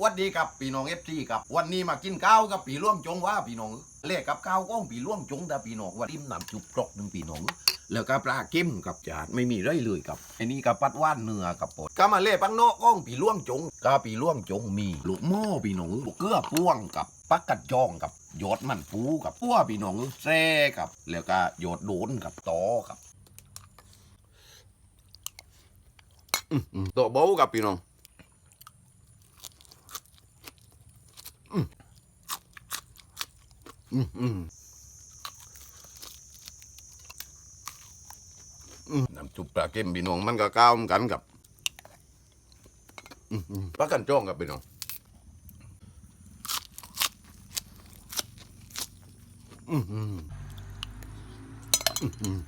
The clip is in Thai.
วัสดีครับพี่น้องเอฟซีครับวันนี้มากินข้าวกับปีล่วงจงว่าพี่น้องเรียกกับข้าวก้องปีล่วงจงแต่พี่น้องว่าทิมน้ำจุบกรอกหนึ่งพี่น้องแล้วก็ปลาเค็มกับจานไม่มีไรเลยครับอันนี้กับปัดว่านเนื้อกับปดก็มาเล่ปังโนก้องปีล่วงจงก็ปีล่วงจงมีลูกหม้อพี่น้องลูกเกลือพ่วงกับปักกัดจองกับโยดมันปูกับพัวพี่น้องแซ่กับ แล้วก็โยดโดนกับตอกับตัวเบากับพี่น้อง อืมอืมน้ำจุบปลาเค็มพี่น้องมันก็ก้าวเหมือนกันกับปลากันจ้องกับพี่น้องอืมอืมอืม